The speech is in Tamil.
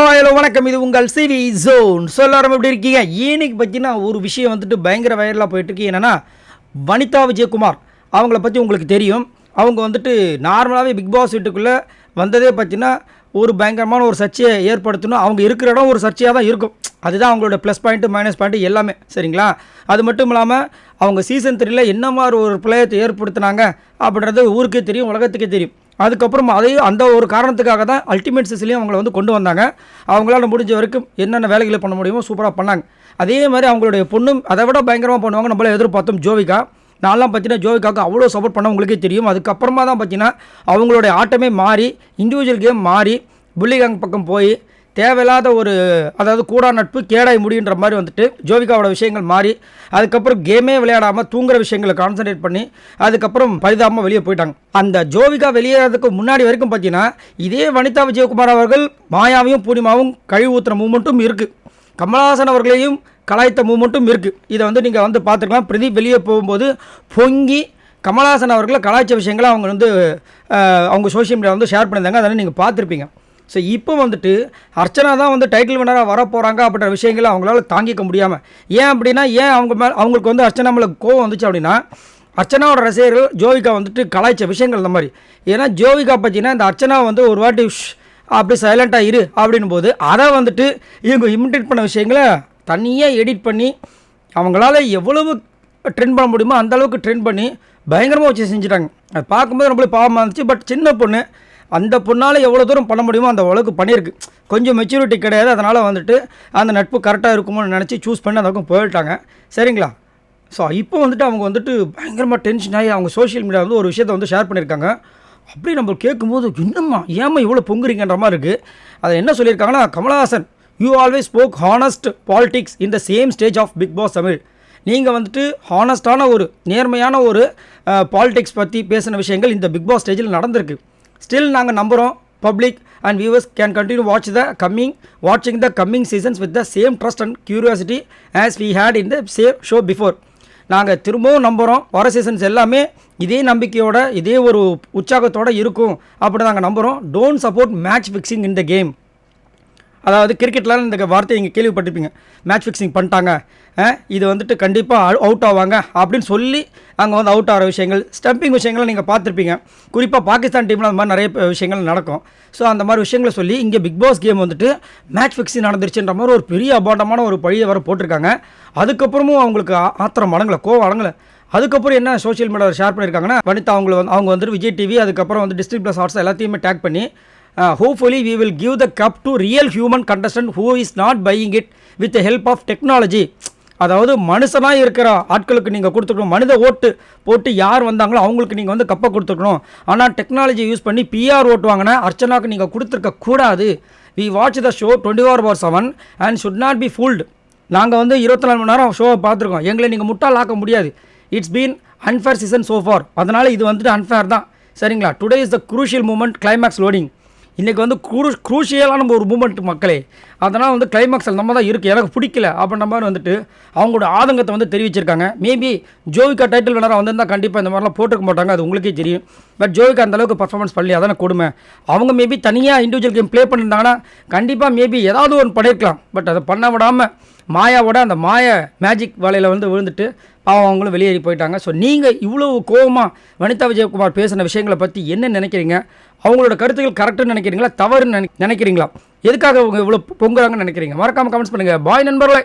ஹலோ வணக்கம். இது உங்கள் சிவி ஜோன். ஸோ எல்லாரும் எப்படி இருக்கீங்க? இன்னைக்கு பார்த்தீங்கன்னா ஒரு விஷயம் வந்துட்டு பயங்கர வைரலாக போயிட்டுருக்கு. என்னென்னா என்னன்னா வனிதா விஜயகுமார். அவங்கள பற்றி உங்களுக்கு தெரியும். அவங்க வந்துட்டு நார்மலாகவே பிக் பாஸ் வீட்டுக்குள்ளே வந்ததே பார்த்தீங்கன்னா ஒரு பயங்கரமான ஒரு சர்ச்சையை ஏற்படுத்தணும். அவங்க இருக்கிற இடம் ஒரு சர்ச்சையாக தான் இருக்கும். அதுதான் அவங்களோட ப்ளஸ் பாயிண்ட்டு மைனஸ் பாயிண்ட்டு எல்லாமே. சரிங்களா? அது மட்டும் இல்லாமல் அவங்க சீசன் த்ரீல என்ன மாதிரி ஒரு பிளேயத்தை ஏற்படுத்தினாங்க அப்படின்றது ஊருக்கே தெரியும் உலகத்துக்கே தெரியும். அதுக்கப்புறம் அதையும் அந்த ஒரு காரணத்துக்காக தான் அல்டிமேட் சிசிலையும் அவங்கள வந்து கொண்டு வந்தாங்க. அவங்களால முடிஞ்ச வரைக்கும் என்னென்ன வேலைகளை பண்ண முடியுமோ சூப்பராக பண்ணாங்க. அதே மாதிரி அவங்களுடைய பொண்ணும் அதை விட பயங்கரமாக பண்ணுவாங்க. நம்மளை எதிர்பார்த்தோம் ஜோவிகா. நான்லாம் பார்த்தீங்கன்னா ஜோவிகாவுக்கு அவ்வளோ சப்போர்ட் பண்ண உங்களுக்கே தெரியும். அதுக்கப்புறமா தான் பார்த்தீங்கன்னா அவங்களுடைய ஆட்டமே மாறி இண்டிவிஜுவல் கேம் மாறி புள்ளிகாங் பக்கம் போய் தேவையில்லாத ஒரு அதாவது கூடா நட்பு கேடாய் முடியுன்ற மாதிரி வந்துட்டு ஜோவிகாவோட விஷயங்கள் மாறி அதுக்கப்புறம் கேமே விளையாடாமல் தூங்குற விஷயங்களை கான்சன்ட்ரேட் பண்ணி அதுக்கப்புறம் பரிதாபமாக வெளியே போயிட்டாங்க. அந்த ஜோவிகா வெளியேறதுக்கு முன்னாடி வரைக்கும் பார்த்தீங்கன்னா இதே வனிதா விஜயகுமார் அவர்கள் மாயாவையும் பூர்ணிமாவும் கழிவு ஊற்றுற மூமெண்ட்டும் இருக்குது கமலஹாசன் அவர்களையும் கலாய்த்த மூமெண்ட்டும் இருக்குது இதை வந்து நீங்கள் வந்து பார்த்துக்கலாம். பிரதீப் வெளியே போகும்போது பொங்கி கமலஹாசன் அவர்களை கலாய்ச்ச விஷயங்களை அவங்க வந்து அவங்க சோஷியல் மீடியா வந்து ஷேர் பண்ணியிருந்தாங்க. அதனால் நீங்கள் பார்த்துருப்பீங்க. ஸோ இப்போ வந்துட்டு அர்ச்சனா தான் வந்து டைட்டில் வினராக வர போகிறாங்க அப்படின்ற விஷயங்களை அவங்களால தாங்கிக்க முடியாமல் ஏன் அப்படின்னா ஏன் அவங்க மேலே அவங்களுக்கு வந்து அர்ச்சனா மேலே கோவம் வந்துச்சு அப்படின்னா அர்ச்சனாவோட ரசிகர்கள் ஜோவிகா வந்துட்டு கலாய்ச்ச விஷயங்கள் இந்த மாதிரி. ஏன்னா ஜோவிகா பார்த்தீங்கன்னா இந்த அர்ச்சனா வந்து ஒரு வாட்டி அப்படி சைலண்ட்டாக இரு அப்படின்னும் போது அதை வந்துட்டு இவங்க இமிட்டேட் பண்ண விஷயங்களை தனியாக எடிட் பண்ணி அவங்களால எவ்வளவு ட்ரெண்ட் பண்ண முடியுமோ அந்தளவுக்கு ட்ரெண்ட் பண்ணி பயங்கரமாக வச்சு செஞ்சுட்டாங்க. அது பார்க்கும்போது நம்மளுக்கு பாவமாக இருந்துச்சு. பட் சின்ன பொண்ணு அந்த பொண்ணால் எவ்வளோ தூரம் பண்ண முடியுமோ அந்த அளவுக்கு பண்ணியிருக்கு. கொஞ்சம் மெச்சூரிட்டி கிடையாது. அதனால் வந்துட்டு அந்த நட்பு கரெக்டாக இருக்குமோன்னு நினச்சி சூஸ் பண்ணி அந்த பக்கம் போயிட்டாங்க. சரிங்களா? ஸோ இப்போ வந்துட்டு அவங்க வந்துட்டு பயங்கரமாக டென்ஷன் ஆகி அவங்க சோஷியல் மீடியா வந்து ஒரு விஷயத்தை வந்து ஷேர் பண்ணியிருக்காங்க. அப்படி நம்ம கேட்கும்போது என்னம்மா ஏம்மா இவ்வளோ பொங்குறீங்கன்ற மாதிரி இருக்குது அதை என்ன சொல்லியிருக்காங்கன்னா Kamal Haasan you always spoke honest politics in the same stage of Bigg Boss Tamil நீங்கள் வந்துட்டு ஹானஸ்டான ஒரு நேர்மையான ஒரு பாலிடிக்ஸ் பற்றி பேசின விஷயங்கள் இந்த பிக் பாஸ் ஸ்டேஜில் நடந்திருக்கு. ஸ்டில் நாங்கள் நம்புகிறோம் public and viewers can continue watch the coming வாட்சிங் the coming seasons with the same trust and curiosity as we had in the same show before நாங்கள் திரும்பவும் நம்புகிறோம் வர சீசன்ஸ் எல்லாமே இதே நம்பிக்கையோட இதே ஒரு உற்சாகத்தோட இருக்கும். அப்படி நாங்கள் நம்புகிறோம் don't support match fixing in the game அதாவது கிரிக்கெட்லாம் இந்த வார்த்தையை நீங்கள் கேள்விப்பட்டிருப்பீங்க. மேட்ச் ஃபிக்ஸிங் பண்ணிட்டாங்க. இது வந்துட்டு கண்டிப்பாக அவுட் ஆவாங்க. அப்படின்னு சொல்லி அங்கே வந்து அவுட் ஆகிற விஷயங்கள் ஸ்டம்பிங் விஷயங்களை நீங்கள் பார்த்துருப்பீங்க. குறிப்பாக பாகிஸ்தான் டீமில் அந்த மாதிரி நிறைய விஷயங்கள் நடக்கும். ஸோ அந்த மாதிரி விஷயங்களை சொல்லி இங்கே பிக் பாஸ் கேம் வந்துட்டு மேட்ச் ஃபிக்ஸிங் நடந்துருச்சுன்ற மாதிரி ஒரு பெரிய அபாண்டமான ஒரு பழியை வர போட்டிருக்காங்க. அதுக்கப்புறமும் அவங்களுக்கு ஆத்திரம் அடங்கலை கோவம் அடங்கலை. அதுக்கப்புறம் என்ன சோஷியல் மீடியாவில் ஷேர் பண்ணியிருக்காங்கன்னா வனிதா அவங்கள வந்து அவங்க வந்துட்டு விஜய் டிவி அதுக்கப்புறம் வந்து டிஸ்ட்ரிக் ப்ளஸ் ஹாட்ஸ் எல்லாத்தையுமே டேக் பண்ணி hopefully we will give the cup to real human contestant who is not buying it with help of technology அதாவது மனுஷனாக இருக்கிற. ஆட்களுக்கு நீங்கள் கொடுத்துக்கணும். மனித ஓட்டு போட்டு யார் வந்தாங்களோ அவங்களுக்கு நீங்கள் வந்து கப்பை கொடுத்துக்கணும். ஆனால் டெக்னாலஜி யூஸ் பண்ணி பிஆர் ஓட்டு வாங்கினா அர்ச்சனாக்கு நீங்கள் கொடுத்துருக்க கூடாது. We watch the show twenty four bar seven and should not be fooled நாங்கள் வந்து இருபத்தி நாலு மணி நேரம் ஷோவை பார்த்துருக்கோம். எங்களை நீங்கள் முட்டாளாக்க முடியாது. It's been unfair season so far அதனால் இது வந்துட்டு அன்ஃபேர் தான். சரிங்களா? Today is the crucial moment climax loading இன்றைக்கி வந்து குரு குரூஷியலான ஒரு மூமெண்ட் மக்களே. அதனால் வந்து கிளைமேக்ஸில் நம்ம தான் இருக்குது எனக்கு பிடிக்கல அப்படின்ற மாதிரி வந்துட்டு அவங்களோட ஆதங்கத்தை வந்து தெரிவிச்சிருக்காங்க. மேபி ஜோவிகா டைட்டில் வினராக வந்திருந்தால் கண்டிப்பாக இந்த மாதிரிலாம் போட்டிருக்க மாட்டாங்க. அது உங்களுக்கே தெரியும். பட் ஜோவிகா அந்தளவுக்கு பர்ஃபார்மன்ஸ் பண்ணி அதான கொடுமை. அவங்க மேபி தனியாக இண்டிவிஜுவல் கேம் ப்ளே பண்ணியிருந்தாங்கன்னா கண்டிப்பாக மேபி ஏதாவது ஒன்று பண்ணியிருக்கலாம் பட் அதை பண்ண விடாமல் மாயாவோட அந்த மாய மேஜிக் வலையில் வந்து விழுந்துட்டு பாவம் அவங்களும் வெளியேறி போயிட்டாங்க. ஸோ நீங்கள் இவ்வளோ கோவமாக வனிதா விஜயகுமார் பேசின விஷயங்களை பற்றி என்ன நினைக்கிறீங்க? அவங்களோட கருத்துக்கள் கரெக்டுன்னு நினைக்கிறீங்களா? தவறுன்னு நினை நினைக்கிறீங்களா? எதுக்காக அவங்க இவ்வளோ பொங்குறாங்கன்னு நினைக்கிறீங்க? மறக்காமல் கமெண்ட்ஸ் பண்ணுங்கள் பாய் நண்பர்களே.